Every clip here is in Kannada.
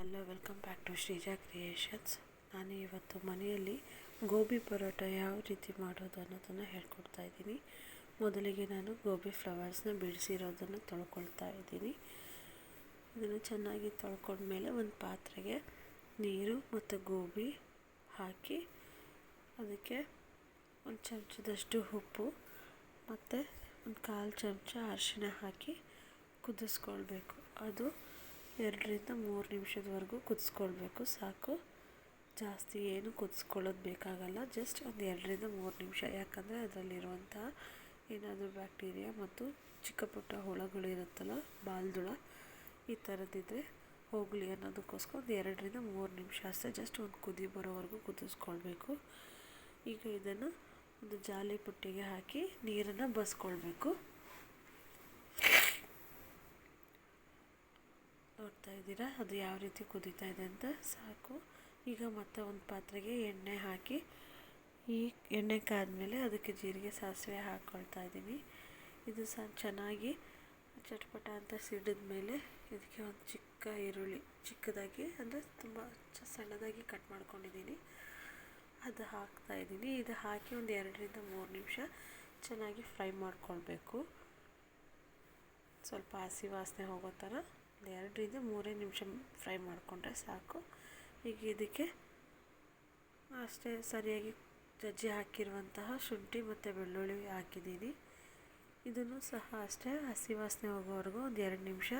Hello welcome back to Sreeja creations ನಾನು ಇವತ್ತು ಮನೆಯಲ್ಲಿ ಗೋಬಿ ಪರೋಟ ಯಾವ ರೀತಿ ಮಾಡೋದು ಅನ್ನೋದನ್ನು ಹೇಳ್ಕೊಡ್ತಾ ಇದ್ದೀನಿ. ಮೊದಲಿಗೆ ನಾನು ಗೋಬಿ ಫ್ಲವರ್ಸ್ನ ಬಿಡಿಸಿರೋದನ್ನು ತೊಳ್ಕೊಳ್ತಾ ಇದ್ದೀನಿ. ಇದನ್ನು ಚೆನ್ನಾಗಿ ತೊಳ್ಕೊಂಡ್ಮೇಲೆ ಒಂದು ಪಾತ್ರೆಗೆ ನೀರು ಮತ್ತು ಗೋಬಿ ಹಾಕಿ ಅದಕ್ಕೆ ಒಂದು ಚಮಚದಷ್ಟು ಉಪ್ಪು ಮತ್ತು ಒಂದು ಕಾಲು ಚಮಚ ಅರಿಶಿಣ ಹಾಕಿ ಕುದಿಸ್ಕೊಳ್ಬೇಕು. ಅದು ಎರಡರಿಂದ ಮೂರು ನಿಮಿಷದವರೆಗೂ ಕುದಿಸ್ಕೊಳ್ಬೇಕು, ಸಾಕು. ಜಾಸ್ತಿ ಏನು ಕುದಿಸ್ಕೊಳ್ಳೋದು ಬೇಕಾಗಲ್ಲ ಜಸ್ಟ್ ಒಂದು ಎರಡರಿಂದ ಮೂರು ನಿಮಿಷ. ಯಾಕಂದರೆ ಅದರಲ್ಲಿರುವಂಥ ಏನಾದರೂ ಬ್ಯಾಕ್ಟೀರಿಯಾ ಮತ್ತು ಚಿಕ್ಕ ಪುಟ್ಟ ಹುಳಗಳಿರುತ್ತಲ್ಲ ಬಾಲ್ದುಳ, ಈ ಥರದ್ದಿದ್ರೆ ಹೋಗಲಿ ಅನ್ನೋದಕ್ಕೋಸ್ಕರ ಒಂದು ಎರಡರಿಂದ ಮೂರು ನಿಮಿಷ ಅಷ್ಟೇ ಜಸ್ಟ್ ಒಂದು ಕುದಿ ಬರೋವರೆಗೂ ಕುದಿಸ್ಕೊಳ್ಬೇಕು. ಈಗ ಇದನ್ನು ಒಂದು ಜಾಲಿ ಪುಟ್ಟಿಗೆ ಹಾಕಿ ನೀರನ್ನು ಬಸ್ಕೊಳ್ಬೇಕು. ನೋಡ್ತಾ ಇದ್ದೀರಾ? ಅದು ಯಾವ ರೀತಿ ಕುದೀತಾ ಇದೆ ಅಂತ? ಸಾಕು. ಈಗ ಮತ್ತೆ ಒಂದು ಪಾತ್ರೆಗೆ ಎಣ್ಣೆ ಹಾಕಿ, ಈ ಎಣ್ಣೆ ಕಾದ್ಮೇಲೆ ಅದಕ್ಕೆ ಜೀರಿಗೆ, ಸಾಸಿವೆ ಹಾಕ್ಕೊಳ್ತಾ ಇದ್ದೀನಿ. ಇದು ಸಹ ಚೆನ್ನಾಗಿ ಚಟ್ಪಟ ಅಂತ ಸಿಡಿದ ಮೇಲೆ ಇದಕ್ಕೆ ಒಂದು ಚಿಕ್ಕ ಈರುಳ್ಳಿ, ಚಿಕ್ಕದಾಗಿ ಅಂದರೆ ತುಂಬ ಸಣ್ಣದಾಗಿ ಕಟ್ ಮಾಡ್ಕೊಂಡಿದ್ದೀನಿ. ಅದು ಹಾಕ್ತಾ ಇದ್ದೀನಿ. ಇದು ಹಾಕಿ ಒಂದು ಎರಡರಿಂದ ಮೂರು ನಿಮಿಷ ಚೆನ್ನಾಗಿ ಫ್ರೈ ಮಾಡ್ಕೊಳ್ಬೇಕು. ಸ್ವಲ್ಪ ಹಸಿ ವಾಸನೆ ಹೋಗೋ ಥರ. ಒಂದು ಎರಡರಿಂದ ಮೂರೇ ನಿಮಿಷ ಫ್ರೈ ಮಾಡಿಕೊಂಡ್ರೆ ಸಾಕು. ಈಗ ಇದಕ್ಕೆ ಅಷ್ಟೇ ಸರಿಯಾಗಿ ಜಜ್ಜಿ ಹಾಕಿರುವಂತಹ ಶುಂಠಿ ಮತ್ತು ಬೆಳ್ಳುಳ್ಳಿ ಹಾಕಿದ್ದೀನಿ. ಇದನ್ನು ಸಹ ಅಷ್ಟೇ ಹಸಿ ವಾಸನೆ ಹೋಗೋವರೆಗೂ ಒಂದು ಎರಡು ನಿಮಿಷ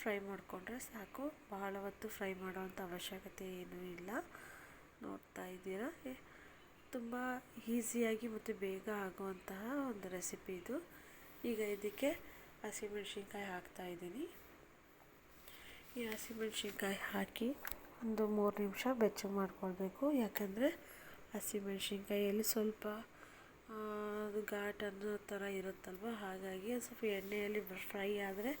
ಫ್ರೈ ಮಾಡಿಕೊಂಡ್ರೆ ಸಾಕು. ಬಹಳ ಹೊತ್ತು ಫ್ರೈ ಮಾಡೋವಂಥ ಅವಶ್ಯಕತೆ ಏನೂ ಇಲ್ಲ. ನೋಡ್ತಾ ಇದ್ದೀರಾ? ತುಂಬ ಈಸಿಯಾಗಿ ಮತ್ತು ಬೇಗ ಆಗುವಂತಹ ಒಂದು ರೆಸಿಪಿ ಇದು. ಈಗ ಇದಕ್ಕೆ ಹಸಿಮೆಣ್ಸಿನ್ಕಾಯಿ ಹಾಕ್ತಾಯಿದ್ದೀನಿ ಈ ಹಸಿಮೆಣ್ಸಿನ್ಕಾಯಿ ಹಾಕಿ ಒಂದು ಮೂರು ನಿಮಿಷ ಬೆಚ್ಚಗೆ ಮಾಡ್ಕೊಳ್ಬೇಕು. ಯಾಕಂದರೆ ಹಸಿಮೆಣ್ಸಿನ್ಕಾಯಿಯಲ್ಲಿ ಸ್ವಲ್ಪ ಅದು ಘಾಟ್ ಅನ್ನೋ ಥರ ಇರುತ್ತಲ್ವ? ಹಾಗಾಗಿ ಸ್ವಲ್ಪ ಎಣ್ಣೆಯಲ್ಲಿ ಫ್ರೈ ಆದರೆ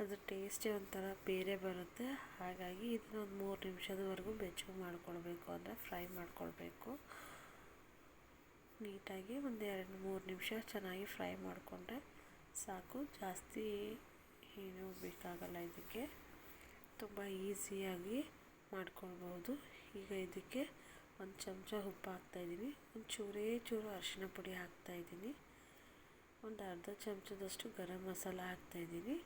ಅದು ಟೇಸ್ಟೇ ಒಂಥರ ಬೇರೆ ಬರುತ್ತೆ. ಹಾಗಾಗಿ ಇದನ್ನ ಒಂದು ಮೂರು ನಿಮಿಷದವರೆಗೂ ಬೆಚ್ಚಗೆ ಮಾಡ್ಕೊಳ್ಬೇಕು ಅಂದರೆ ಫ್ರೈ ಮಾಡ್ಕೊಳ್ಬೇಕು. ನೀಟಾಗಿ ಒಂದು ಎರಡು ಮೂರು ನಿಮಿಷ ಚೆನ್ನಾಗಿ ಫ್ರೈ ಮಾಡಿಕೊಂಡ್ರೆ ಸಾಕು. ಜಾಸ್ತಿ ಏನೂ ಬೇಕಾಗಲ್ಲ ಇದಕ್ಕೆ. ತುಂಬ ಈಸಿಯಾಗಿ ಮಾಡ್ಕೊಳ್ಬೋದು. ಈಗ ಇದಕ್ಕೆ ಒಂದು ಚಮಚ ಉಪ್ಪು ಹಾಕ್ತಾಯಿದ್ದೀನಿ ಒಂದು ಚೂರೇ ಚೂರು ಅರಿಶಿನ ಪುಡಿ ಹಾಕ್ತಾಯಿದ್ದೀನಿ ಒಂದು ಅರ್ಧ ಚಮಚದಷ್ಟು ಗರಂ ಮಸಾಲ ಹಾಕ್ತಾಯಿದ್ದೀನಿ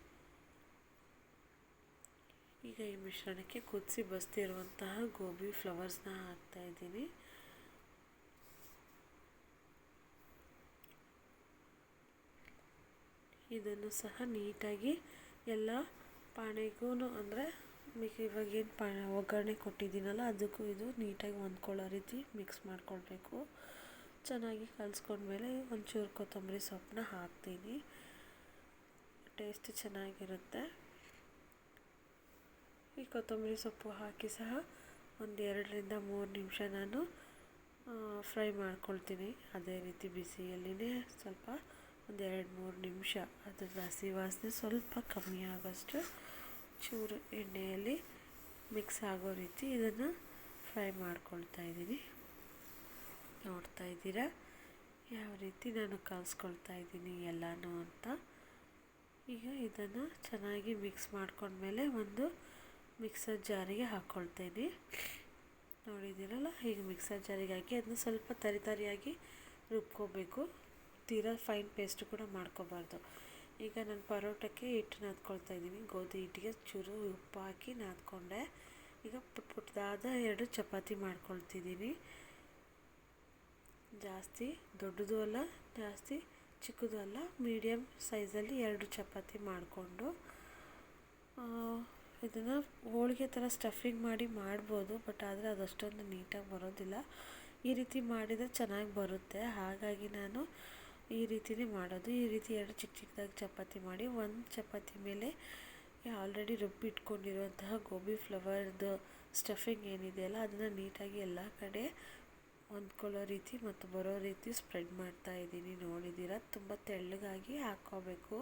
ಈಗ ಈ ಮಿಶ್ರಣಕ್ಕೆ ಕುದಿಸಿ ಬಸ್ತಿರುವಂತಹ ಗೋಬಿ ಫ್ಲವರ್ಸ್ನ ಹಾಕ್ತಾಯಿದ್ದೀನಿ ಇದನ್ನು ಸಹ ನೀಟಾಗಿ ಎಲ್ಲ ಪಾನಿಗೂ ಅಂದರೆ ಇವಾಗ ಏನು ಪಾ ಒಗ್ಗರಣೆ ಕೊಟ್ಟಿದ್ದೀನಲ್ಲ ಅದಕ್ಕೂ ಇದು ನೀಟಾಗಿ ಹೊಂದ್ಕೊಳ್ಳೋ ರೀತಿ ಮಿಕ್ಸ್ ಮಾಡಿಕೊಳ್ಬೇಕು. ಚೆನ್ನಾಗಿ ಕಲಿಸ್ಕೊಂಡ್ಮೇಲೆ ಒಂಚೂರು ಕೊತ್ತಂಬರಿ ಸೊಪ್ಪನ್ನ ಹಾಕ್ತೀನಿ. ಟೇಸ್ಟ್ ಚೆನ್ನಾಗಿರುತ್ತೆ. ಈ ಕೊತ್ತಂಬರಿ ಸೊಪ್ಪು ಹಾಕಿ ಸಹ ಒಂದು ಎರಡರಿಂದ ಮೂರು ನಿಮಿಷ ನಾನು ಫ್ರೈ ಮಾಡ್ಕೊಳ್ತೀನಿ. ಅದೇ ರೀತಿ ಬಿಸಿಯಲ್ಲಿನೇ ಸ್ವಲ್ಪ ಒಂದು ಎರಡು ಮೂರು ನಿಮಿಷ. ಅದ್ರ ಹಸಿ ವಾಸನೆ ಸ್ವಲ್ಪ ಕಮ್ಮಿ ಆಗೋಷ್ಟು ಚೂರು ಎಣ್ಣೆಯಲ್ಲಿ ಮಿಕ್ಸ್ ಆಗೋ ರೀತಿ ಇದನ್ನು ಫ್ರೈ ಮಾಡ್ಕೊಳ್ತಾ ಇದ್ದೀನಿ. ನೋಡ್ತಾ ಇದ್ದೀರಾ? ಯಾವ ರೀತಿ ನಾನು ಕಲಿಸ್ಕೊಳ್ತಾ ಇದ್ದೀನಿ ಎಲ್ಲನೂ ಅಂತ. ಈಗ ಇದನ್ನು ಚೆನ್ನಾಗಿ ಮಿಕ್ಸ್ ಮಾಡ್ಕೊಂಡ್ಮೇಲೆ ಒಂದು ಮಿಕ್ಸರ್ ಜಾರಿಗೆ ಹಾಕ್ಕೊಳ್ತೇನೆ ನೋಡಿದ್ದೀರಲ್ಲ, ಈಗ ಮಿಕ್ಸರ್ ಜಾರಿಗೆ ಹಾಕಿ ಅದನ್ನ ಸ್ವಲ್ಪ ತರಿ ತರಿಯಾಗಿ ರುಬ್ಕೋಬೇಕು. ತೀರಾ ಫೈನ್ ಪೇಸ್ಟ್ ಕೂಡ ಮಾಡ್ಕೋಬಾರ್ದು. ಈಗ ನಾನು ಪರೋಟಕ್ಕೆ ಹಿಟ್ಟು ನಾದ್ಕೊಳ್ತಾ ಇದ್ದೀನಿ. ಗೋಧಿ ಹಿಟ್ಟಿಗೆ ಚೂರು ಉಪ್ಪು ಹಾಕಿ ನಾದ್ಕೊಂಡೆ. ಈಗ ಪುಟ್ ಪುಟ್ಟದಾದ ಎರಡು ಚಪಾತಿ ಮಾಡ್ಕೊಳ್ತಿದ್ದೀನಿ. ಜಾಸ್ತಿ ದೊಡ್ಡದು ಅಲ್ಲ, ಜಾಸ್ತಿ ಚಿಕ್ಕದು ಅಲ್ಲ ಮೀಡಿಯಮ್ ಸೈಜಲ್ಲಿ ಎರಡು ಚಪಾತಿ ಮಾಡಿಕೊಂಡು ಇದನ್ನು ಹೋಳಿಗೆ ಥರ ಸ್ಟಫಿಂಗ್ ಮಾಡಿ ಮಾಡ್ಬೋದು ಬಟ್ ಆದರೆ ಅದಷ್ಟೊಂದು ನೀಟಾಗಿ ಬರೋದಿಲ್ಲ. ಈ ರೀತಿ ಮಾಡಿದರೆ ಚೆನ್ನಾಗಿ ಬರುತ್ತೆ. ಹಾಗಾಗಿ ನಾನು ಈ ರೀತಿಯೇ ಮಾಡೋದು. ಈ ರೀತಿ ಎರಡು ಚಿಕ್ಕ ಚಿಕ್ಕದಾಗಿ ಚಪಾತಿ ಮಾಡಿ, ಒಂದು ಚಪಾತಿ ಮೇಲೆ ಆಲ್ರೆಡಿ ರುಬ್ಬಿ ಇಟ್ಕೊಂಡಿರುವಂತಹ ಗೋಬಿ ಫ್ಲವರ್ದು ಸ್ಟಫಿಂಗ್ ಏನಿದೆಯಲ್ಲ, ಅದನ್ನು ನೀಟಾಗಿ ಎಲ್ಲ ಕಡೆ ಹೊಂದ್ಕೊಳ್ಳೋ ರೀತಿ ಮತ್ತು ಬರೋ ರೀತಿ ಸ್ಪ್ರೆಡ್ ಮಾಡ್ತಾ ಇದ್ದೀನಿ. ನೋಡಿದ್ದೀರ? ತುಂಬ ತೆಳ್ಳಗಾಗಿ ಹಾಕ್ಕೋಬೇಕು.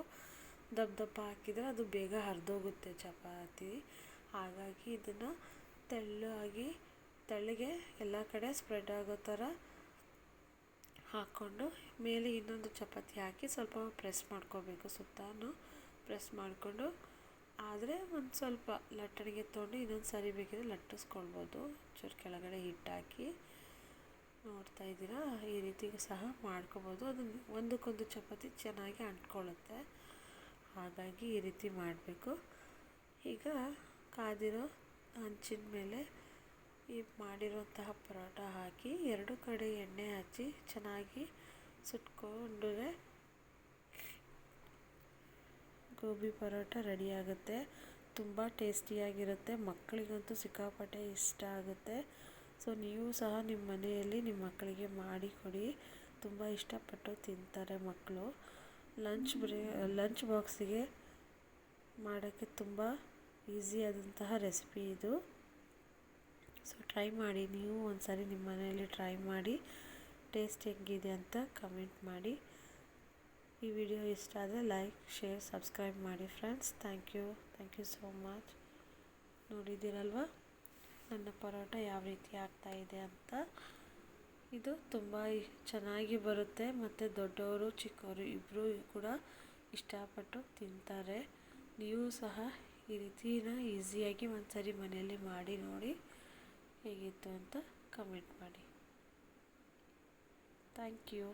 ದಪ್ಪ ದಪ್ಪ ಹಾಕಿದರೆ ಅದು ಬೇಗ ಹರಿದೋಗುತ್ತೆ ಚಪಾತಿ. ಹಾಗಾಗಿ ಇದನ್ನು ತೆಳ್ಳಗೆ ತೆಳ್ಳಗೆ ಎಲ್ಲ ಕಡೆ ಸ್ಪ್ರೆಡ್ ಆಗೋ ಥರ ಹಾಕ್ಕೊಂಡು ಮೇಲೆ ಇನ್ನೊಂದು ಚಪಾತಿ ಹಾಕಿ ಸ್ವಲ್ಪ ಪ್ರೆಸ್ ಮಾಡ್ಕೋಬೇಕು ಸುತ್ತಾನು. ಪ್ರೆಸ್ ಮಾಡಿಕೊಂಡು ಆದರೆ ಒಂದು ಸ್ವಲ್ಪ ಲಟ್ಟಣಿಗೆ ತೊಗೊಂಡು ಇನ್ನೊಂದು ಸರಿ ಬೇಕಿದ್ರೆ ಲಟ್ಟಿಸ್ಕೊಳ್ಬೋದು. ಚೂರು ಕೆಳಗಡೆ ಹಿಟ್ಟಾಕಿ ನೋಡ್ತಾ ಇದ್ದೀರಾ? ಈ ರೀತಿ ಸಹ ಮಾಡ್ಕೋಬೋದು. ಅದನ್ನು ಒಂದಕ್ಕೊಂದು ಚಪಾತಿ ಚೆನ್ನಾಗಿ ಅಂಟ್ಕೊಳ್ಳುತ್ತೆ. ಹಾಗಾಗಿ ಈ ರೀತಿ ಮಾಡಬೇಕು. ಈಗ ಕಾದಿರೋ ಹಂಚಿನ ಮೇಲೆ ಈ ಮಾಡಿರುವಂತಹ ಪರೋಟ ಹಾಕಿ ಎರಡು ಕಡೆ ಎಣ್ಣೆ ಹಚ್ಚಿ ಚೆನ್ನಾಗಿ ಸುಟ್ಕೊಂಡ್ರೆ ಗೋಬಿ ಪರೋಟ ರೆಡಿಯಾಗುತ್ತೆ ತುಂಬ ಟೇಸ್ಟಿಯಾಗಿರುತ್ತೆ. ಮಕ್ಕಳಿಗಂತೂ ಸಿಕ್ಕಾಪಟ್ಟೆ ಇಷ್ಟ ಆಗುತ್ತೆ. ಸೊ ನೀವು ಸಹ ನಿಮ್ಮ ಮನೆಯಲ್ಲಿ ನಿಮ್ಮ ಮಕ್ಕಳಿಗೆ ಮಾಡಿಕೊಡಿ ತುಂಬ ಇಷ್ಟಪಟ್ಟು ತಿಂತಾರೆ ಮಕ್ಕಳು. ಲಂಚ್ ಬ್ರೇ ಲಂಚ್ ಬಾಕ್ಸಿಗೆ ಮಾಡೋಕ್ಕೆ ತುಂಬ ಆದಂತಹ ರೆಸಿಪಿ ಇದು. ಸೊ ಟ್ರೈ ಮಾಡಿ ನೀವು ಒಂದು ಸಾರಿ ನಿಮ್ಮ ಮನೆಯಲ್ಲಿ ಟ್ರೈ ಮಾಡಿ. ಟೇಸ್ಟ್ ಹೆಂಗಿದೆ ಅಂತ ಕಮೆಂಟ್ ಮಾಡಿ. ಈ ವಿಡಿಯೋ ಇಷ್ಟ ಆದರೆ ಲೈಕ್ ಶೇರ್ ಸಬ್ಸ್ಕ್ರೈಬ್ ಮಾಡಿ friends thank you thank you so much ನೋಡಿದ್ದೀರಲ್ವ? ನನ್ನ ಪರೋಟ ಯಾವ ರೀತಿ ಆಗ್ತಾ ಇದೆ ಅಂತ. ಇದು ತುಂಬ ಚೆನ್ನಾಗಿ ಬರುತ್ತೆ. ಮತ್ತು ದೊಡ್ಡವರು, ಚಿಕ್ಕವರು ಇಬ್ಬರೂ ಕೂಡ ಇಷ್ಟಪಟ್ಟು ತಿಂತಾರೆ. ನೀವು ಸಹ ಈ ರೀತಿನ ಈಸಿಯಾಗಿ ಒಂದು ಸರಿ ಮನೆಯಲ್ಲಿ ಮಾಡಿ ನೋಡಿ. ಹೇಗಿತ್ತು ಅಂತ ಕಮೆಂಟ್ ಮಾಡಿ. Thank you